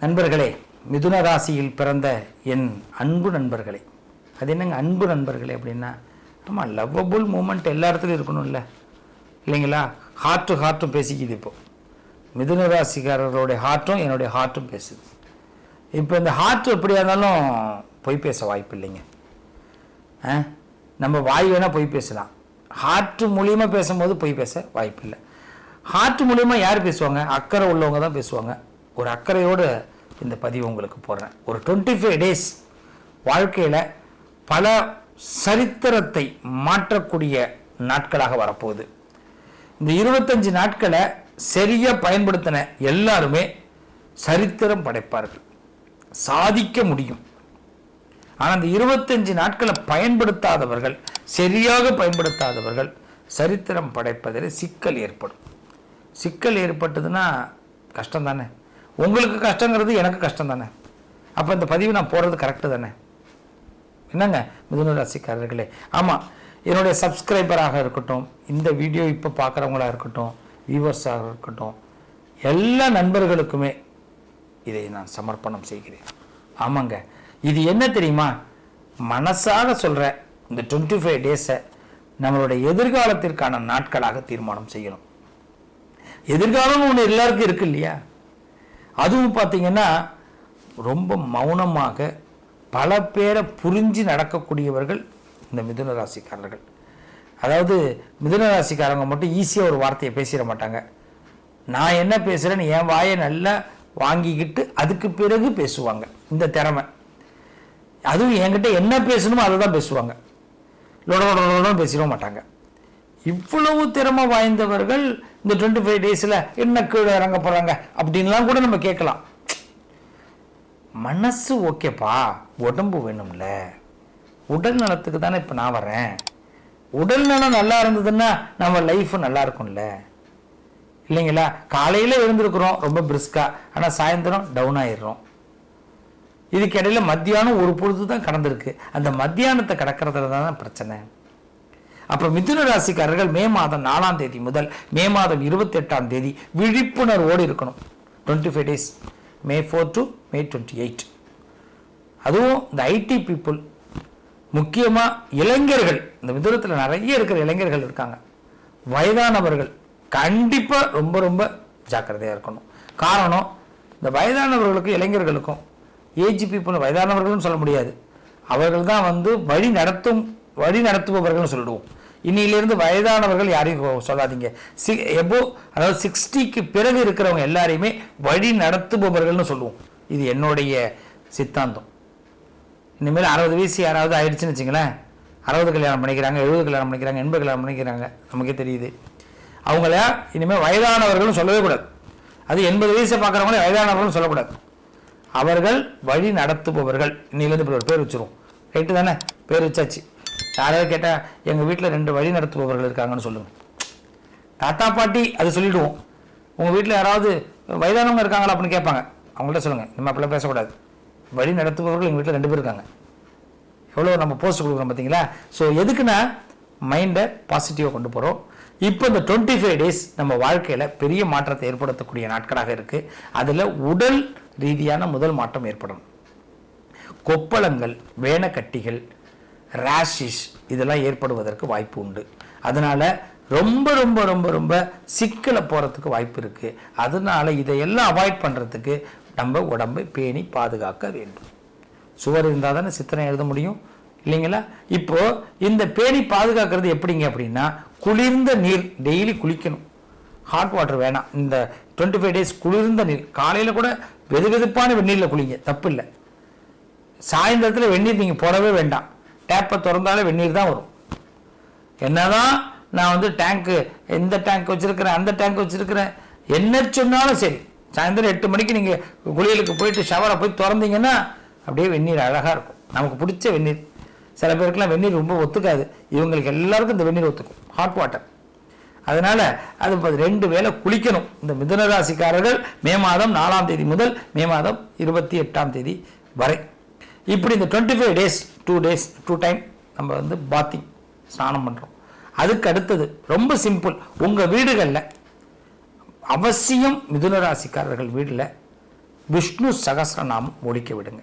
நண்பர்களே மிதுன ராசியில் பிறந்த என் அன்பு நண்பர்களே. அது என்னங்க அன்பு நண்பர்களே அப்படின்னா ஆமாம் லவ்வபுள் மூமெண்ட் எல்லா இடத்துலையும் இருக்கணும்ல. இல்லைங்களா? ஹார்ட்டு ஹார்ட்டும் பேசிக்குது இப்போது மிதுன ராசிக்காரர்களுடைய ஹார்ட்டும் என்னுடைய ஹார்ட்டும் பேசுது. இப்போ இந்த ஹார்ட் எப்படியா இருந்தாலும் பொய் பேச வாய்ப்பு இல்லைங்க. ஆ? நம்ம வாய் வேணால் பொய் பேசலாம். ஹார்ட் மூலியமாக பேசும்போது பொய் பேச வாய்ப்பு இல்லை. ஹார்ட் மூலியமாக யார் பேசுவாங்க? அக்கறை உள்ளவங்க தான் பேசுவாங்க. ஒரு அக்கறையோடு இந்த பதிவு உங்களுக்கு போடுறேன். ஒரு டுவெண்ட்டி ஃபைவ் டேஸ் வாழ்க்கையில் பல சரித்திரத்தை மாற்றக்கூடிய நாட்களாக வரப்போகுது. இந்த இருபத்தஞ்சு நாட்களை சரியாக பயன்படுத்தின எல்லாருமே சரித்திரம் படைப்பார்கள். சாதிக்க முடியும். ஆனால் அந்த இருபத்தஞ்சு நாட்களை பயன்படுத்தாதவர்கள் சரியாக பயன்படுத்தாதவர்கள் சரித்திரம் படைப்பதில் சிக்கல் ஏற்படும். சிக்கல் ஏற்பட்டதுன்னா கஷ்டம் தானே உங்களுக்கு கஷ்டங்கிறது எனக்கு கஷ்டம் தானே அப்போ இந்த பதிவு நான் போடுறது கரெக்டு தானே? என்னங்க? மிதுன ராசிக்காரர்களே. ஆமாம் என்னுடைய சப்ஸ்கிரைபராக இருக்கட்டும் இந்த வீடியோ இப்போ பார்க்குறவங்களாக இருக்கட்டும் வியூவர்ஸாக இருக்கட்டும் எல்லா நண்பர்களுக்குமே இதை நான் சமர்ப்பணம் செய்கிறேன். ஆமாங்க. இது என்ன தெரியுமா? மனசாக சொல்கிற இந்த டுவெண்ட்டி ஃபைவ் டேஸை நம்மளுடைய எதிர்காலத்திற்கான நாட்களாக தீர்மானம் செய்யணும். எதிர்காலம் ஒன்று எல்லாருக்கும் இருக்கு இல்லையா? அதுவும் பார்த்தீங்கன்னா ரொம்ப மௌனமாக பல பேரை புரிஞ்சு நடக்கக்கூடியவர்கள் இந்த மிதுன ராசிக்காரர்கள். அதாவது மிதுன ராசிக்காரங்க மட்டும் ஈஸியாக ஒரு வார்த்தையை பேசிட மாட்டாங்க. நான் என்ன பேசுகிறேன்னு என் வாயை நல்லா வாங்கிக்கிட்டு அதுக்கு பிறகு பேசுவாங்க. இந்த திறமை. அதுவும் என்கிட்ட என்ன பேசணுமோ அதை தான் பேசுவாங்க. லொடலொடலொடன்னு பேசிட மாட்டாங்க. இவ்வளவு திறமை வாய்ந்தவர்கள் இந்த டுவெண்ட்டி ஃபைவ் டேஸில் என்ன கீழே இறங்க போகிறாங்க அப்படின்லாம் கூட நம்ம கேட்கலாம். மனசு ஓகேப்பா உடம்பு வேணும்ல. உடல் நலத்துக்கு தானே இப்போ நான் வரேன். உடல் நலம் நல்லா இருந்ததுன்னா நம்ம லைஃப் நல்லா இருக்கும்ல. இல்லைங்களா? காலையில் எழுந்திருக்கிறோம் ரொம்ப பிரிஸ்காக ஆனால் சாயந்தரம் டவுன் ஆயிடுறோம். இதுக்கு இடையில மத்தியானம் ஒரு பொழுது தான் கடந்திருக்கு. அந்த மத்தியானத்தை கடக்கிறதுல தான் பிரச்சனை. அப்புறம் மிதுன ராசிக்காரர்கள் மே மாதம் நாலாம் தேதி முதல் மே மாதம் இருபத்தி எட்டாம் தேதி விழிப்புணர்வோடு இருக்கணும். Twenty five days May four to May twenty eight அதுவும் இந்த ஐடி பீப்புள் முக்கியமாக இளைஞர்கள் இந்த மிதுனத்தில் நிறைய இருக்கிற இளைஞர்கள் இருக்காங்க. வயதானவர்கள் கண்டிப்பாக ரொம்ப ரொம்ப ஜாக்கிரதையாக இருக்கணும். காரணம் இந்த வயதானவர்களுக்கும் இளைஞர்களுக்கும் ஏஜ் பீப்புள் வயதானவர்களும் சொல்ல முடியாது. அவர்கள் தான் வந்து வழி நடத்தும் வழி நடத்துபவர்கள்னு சொல்லிடுவோம். இன்னிலிருந்து வயதானவர்கள் யாரையும் சொல்லாதீங்க. சி எபோ அதாவது சிக்ஸ்டிக்கு பிறகு இருக்கிறவங்க எல்லாரையுமே வழி நடத்துபவர்கள்னு சொல்லுவோம். இது என்னுடைய சித்தாந்தம். இனிமேல் அறுபது வயசு யாராவது ஆயிடுச்சுன்னு வச்சுங்களேன். அறுபது கல்யாணம் பண்ணிக்கிறாங்க எழுபது கல்யாணம் பண்ணிக்கிறாங்க எண்பது கல்யாணம் பண்ணிக்கிறாங்க. நமக்கே தெரியுது. அவங்கள இனிமேல் வயதானவர்கள்னு சொல்லவே கூடாது. அது எண்பது வயசை பார்க்குறவங்களே வயதானவர்கள்னு சொல்லக்கூடாது. அவர்கள் வழி நடத்துபவர்கள். இன்னிலேருந்து இப்படி ஒரு பேர் வச்சிருவோம். ரைட்டு தானே? பேர் வச்சாச்சு. யாராவது கேட்டால் எங்கள் வீட்டில் ரெண்டு வழி நடத்துபவர்கள் இருக்காங்கன்னு சொல்லுங்கள் தாத்தா பாட்டி அது சொல்லிவிடுவோம் உங்கள் வீட்டில் யாராவது வயதானவங்க இருக்காங்களா? அப்படின்னு கேட்பாங்க. அவங்கள்ட்ட சொல்லுங்கள் நம்ம அப்படிலாம் பேசக்கூடாது. வழி நடத்துபவர்கள் எங்கள் வீட்டில் ரெண்டு பேர் இருக்காங்க. எவ்வளோ நம்ம போஸ்ட் கொடுக்குறோம் பார்த்தீங்களா? ஸோ எதுக்குன்னா மைண்டை பாசிட்டிவாக கொண்டு போகிறோம் இப்போ இந்த டுவெண்ட்டி ஃபைவ் டேஸ் நம்ம வாழ்க்கையில் பெரிய மாற்றத்தை ஏற்படுத்தக்கூடிய நாட்களாக இருக்குது அதில் உடல் ரீதியான முதல் மாற்றம் ஏற்படும். கொப்பளங்கள் வேனக்கட்டிகள் ரேஷிஷ் இதெல்லாம் ஏற்படுவதற்கு வாய்ப்பு உண்டு. அதனால் ரொம்ப ரொம்ப ரொம்ப ரொம்ப சிக்கலை போகிறதுக்கு வாய்ப்பு இருக்குது அதனால இதையெல்லாம் அவாய்ட் பண்ணுறதுக்கு நம்ம உடம்பை பேணி பாதுகாக்க வேண்டும். சுவர் இருந்தால் தானே சித்திரம் எழுத முடியும். இல்லைங்களா? இப்போ இந்த பேணி பாதுகாக்கிறது எப்படிங்க அப்படின்னா குளிர்ந்த நீர் டெய்லி குளிக்கணும். ஹாட் வாட்டர் வேணாம். இந்த டுவெண்ட்டி ஃபைவ் டேஸ் குளிர்ந்த நீர். காலையில் கூட வெது வெதுப்பான வெந்நீரில் குளிங்க. தப்பு இல்லை சாயந்தரத்தில் வெந்நீர் நீங்கள் போடவே வேண்டாம். டேப்பை திறந்தாலே வெந்நீர் தான் வரும். என்னதான் நான் வந்து டேங்க்கு எந்த டேங்க் வச்சிருக்கிறேன் அந்த டேங்க் வச்சிருக்கிறேன் என்ன சொன்னாலும் சரி. சாயந்தரம் எட்டு மணிக்கு நீங்கள் குளியலுக்கு போயிட்டு ஷவரை போய் திறந்தீங்கன்னா அப்படியே வெந்நீர் அழகாக இருக்கும். நமக்கு பிடிச்ச வெந்நீர். சில பேருக்குலாம் வெந்நீர் ரொம்ப ஒத்துக்காது. இவங்களுக்கு எல்லாருக்கும் இந்த வெந்நீர் ஒத்துக்கும். ஹாட் வாட்டர் அதனால அது ரெண்டு வேளை குளிக்கணும். இந்த மிதுன ராசிக்காரர்கள் மே மாதம் நாலாம் தேதி முதல் மே மாதம் இருபத்தி எட்டாம் தேதி வரை. இப்படி இந்த twenty five days two days two time நம்ம வந்து பாத்திங் ஸ்நானம் பண்ணுறோம் அதுக்கு அடுத்தது ரொம்ப சிம்பிள் உங்கள் வீடுகளில் அவசியம் மிதுன ராசிக்காரர்கள் வீட்டில் விஷ்ணு சகசிரநாமம் ஒழிக்க விடுங்க.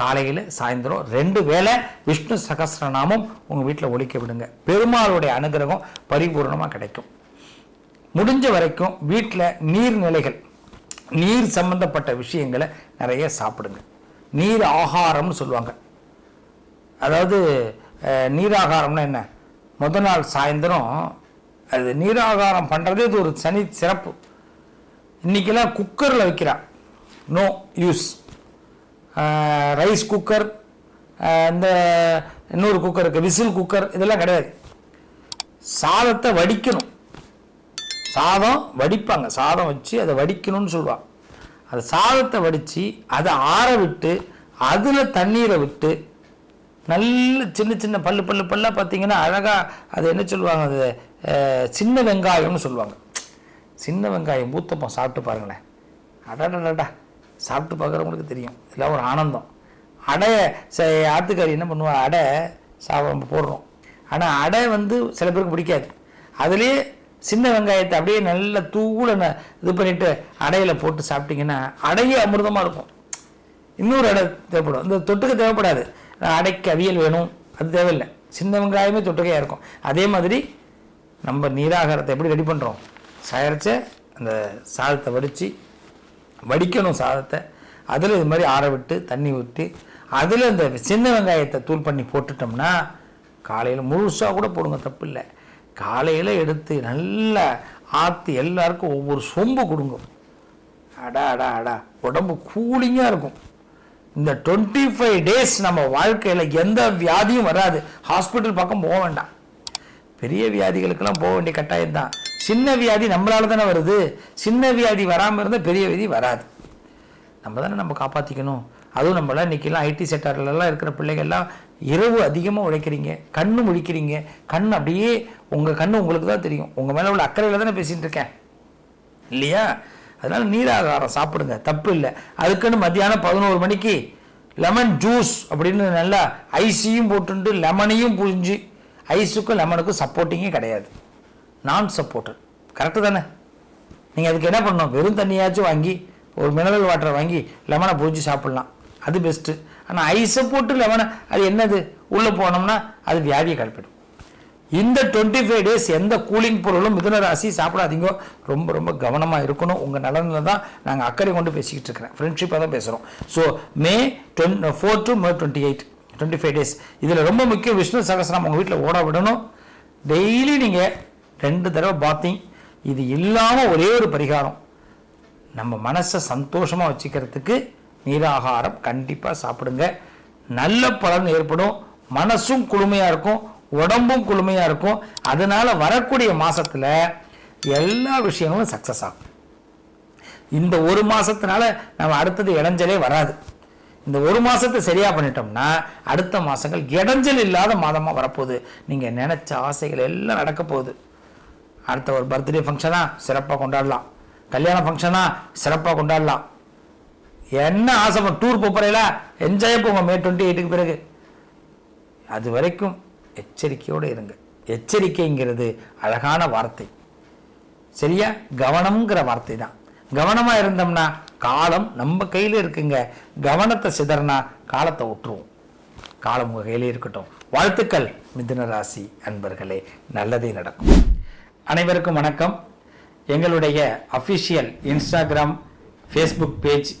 காலையில் சாயந்தரம் ரெண்டு வேளை விஷ்ணு சகசிரநாமம் உங்கள் வீட்டில் ஒழிக்க விடுங்க. பெருமாளுடைய அனுகிரகம் பரிபூர்ணமாக கிடைக்கும். முடிஞ்ச வரைக்கும் வீட்டில் நீர்நிலைகள் நீர் சம்பந்தப்பட்ட விஷயங்களை நிறைய சாப்பிடுங்க. நீர் ஆகாரம்னு சொல்லுவாங்க. அதாவது நீராகாரம்னா என்ன? முத நாள் சாயந்தரம் அது நீராகாரம் பண்ணுறதே இது ஒரு சனி சிறப்பு. இன்றைக்கெல்லாம் குக்கரில் வைக்கிறான் நோ யூஸ் ரைஸ் குக்கர் இந்த இன்னொரு குக்கர் இருக்குது விசில் குக்கர் இதெல்லாம் கிடையாது. சாதத்தை வடிக்கணும். சாதம் வடிப்பாங்க. சாதம் வச்சு அதை வடிக்கணும்னு சொல்லுவாங்க. அது சாதத்தை வடித்து அதை ஆற விட்டு அதில் தண்ணீரை விட்டு நல்ல சின்ன சின்ன பல்லு பல்லு பல்லாக பார்த்தீங்கன்னா அழகாக அது என்ன சொல்லுவாங்க அது சின்ன வெங்காயம்னு சொல்லுவாங்க. சின்ன வெங்காயம் ஊத்தப்பம் சாப்பிட்டு பாருங்களேன். அடாடா சாப்பிட்டு பார்க்குறவங்களுக்கு தெரியும். இதெல்லாம் ஒரு ஆனந்தம். அடையை ச ஆத்துக்காரி என்ன பண்ணுவாள் அடை சாப்பிட போடுறோம். ஆனால் அடை வந்து சில பேருக்கு பிடிக்காது. அதுலேயே சின்ன வெங்காயத்தை அப்படியே நல்லா தூள இது பண்ணிட்டு அடையில போட்டு சாப்பிட்டீங்கன்னா அடையே அமிர்தமாக இருக்கும். இன்னொரு அடை தேவைப்படும். இந்த தொட்டுக்க தேவைப்படாது. அடைக்கு அவியல் வேணும். அது தேவையில்லை. சின்ன வெங்காயமே தொட்டுக்கையாக இருக்கும். அதே மாதிரி நம்ம நீராகாரத்தை எப்படி ரெடி பண்ணுறோம் சயரிச்ச அந்த சாதத்தை வடித்து வடிக்கணும் சாதத்தை. அதில் இது மாதிரி ஆற விட்டு தண்ணி ஊற்றி அதில் இந்த சின்ன வெங்காயத்தை தூள் பண்ணி போட்டுட்டோம்னா காலையில் முழுசாக கூட போடுங்க. தப்பு இல்லை காலையில் எடுத்து நல்லா ஆற்றி எல்லாருக்கும் ஒவ்வொரு சொம்பு கொடுங்க. அடா அடா அடா. உடம்பு கூலிங்காக இருக்கும். இந்த டுவெண்ட்டி ஃபைவ் டேஸ் நம்ம வாழ்க்கையில் எந்த வியாதியும் வராது. ஹாஸ்பிட்டல் பக்கம் போக வேண்டாம். பெரிய வியாதிகளுக்கெல்லாம் போக வேண்டிய கட்டாயம் தான். சின்ன வியாதி நம்மளால தானே வருது. சின்ன வியாதி வராமல் இருந்தால் பெரிய வியாதி வராது. நம்ம தானே நம்ம காப்பாற்றிக்கணும் அதுவும் நம்மளாம் இன்றைக்கெல்லாம் ஐடி செக்டார்லலாம் இருக்கிற பிள்ளைகள்லாம் இரவு அதிகமாக உழைக்கிறீங்க கண்ணு முழிக்கிறீங்க கண் அப்படியே உங்கள் கண்ணு உங்களுக்கு தான் தெரியும். உங்கள் மேலே உள்ள அக்கறையில் தானே பேசிகிட்டு இருக்கேன். இல்லையா? அதனால் நீராகாரம் சாப்பிடுங்க தப்பு இல்லை. அதுக்குன்னு மத்தியானம் பதினோரு மணிக்கு லெமன் ஜூஸ் அப்படின்னு நல்லா ஐஸையும் போட்டுட்டு லெமனையும் புரிஞ்சு ஐஸுக்கும் லெமனுக்கும் சப்போர்ட்டிங்கே கிடையாது. நான் சப்போர்ட்டர் கரெக்டு தானே? நீங்கள் அதுக்கு என்ன பண்ணணும்? வெறும் தண்ணியாச்சும் வாங்கி ஒரு மினரல் வாட்டரை வாங்கி லெமனை புழிஞ்சு சாப்பிட்லாம். அது பெஸ்ட்டு ஆனால் ஐஸை போட்டு லெமனை அது என்னது? உள்ளே போனோம்னா அது வியாதியை கலப்பிடும் இந்த டுவெண்ட்டி ஃபைவ் டேஸ் எந்த கூலிங் பொருளும் மிதுன ராசி சாப்பிடாதீங்க. ரொம்ப ரொம்ப கவனமாக இருக்கணும். உங்கள் நலனில் தான் நாங்கள் அக்கறை கொண்டு பேசிக்கிட்டு இருக்கிறேன். ஃப்ரெண்ட்ஷிப்பாக தான் பேசுகிறோம் so May twenty four to May twenty eight twenty five days இதில் ரொம்ப முக்கியம் விஷ்ணு சகசனம் உங்கள் வீட்டில் ஓட விடணும். டெய்லி நீங்கள் ரெண்டு தடவை பாத்திங் இது இல்லாமல் ஒரே ஒரு பரிகாரம். நம்ம மனசை சந்தோஷமாக வச்சுக்கிறதுக்கு நீராகாரம் கண்டிப்பாக சாப்பிடுங்க. நல்ல பலன் ஏற்படும். மனசும் குளுமையாக இருக்கும். உடம்பும் குளுமையாக இருக்கும். அதனால் வரக்கூடிய மாதத்தில் எல்லா விஷயங்களும் சக்ஸஸ் ஆகும். இந்த ஒரு மாதத்தினால நம்ம அடுத்தது இடைஞ்சலே வராது. இந்த ஒரு மாதத்தை சரியாக பண்ணிட்டோம்னா அடுத்த மாதங்கள் இடைஞ்சல் இல்லாத மாதமாக வரப்போகுது. நீங்கள் நினச்ச ஆசைகள் எல்லாம் நடக்க போகுது. அடுத்த ஒரு பர்த்டே ஃபங்க்ஷனாக சிறப்பாக கொண்டாடலாம். கல்யாண ஃபங்க்ஷனாக சிறப்பாக கொண்டாடலாம். என்ன ஆசை? டூர் போகிறீங்களா என்ஜாய் போங்க. மே டுவெண்ட்டி எயிட்டுக்கு பிறகு. அது வரைக்கும் எச்சரிக்கையோடு இருங்க. எச்சரிக்கைங்கிறது அழகான வார்த்தை. சரியா? கவனம்ங்கிற வார்த்தை தான். கவனமாக இருந்தோம்னா காலம் நம்ம கையில் இருக்குங்க. கவனத்தை சிதறனா காலத்தை விட்டுருவோம் காலம் உங்கள் கையில் இருக்கட்டும். வாழ்த்துக்கள் மிதுன ராசி அன்பர்களே. நல்லதே நடக்கும். அனைவருக்கும் வணக்கம். எங்களுடைய official Instagram Facebook page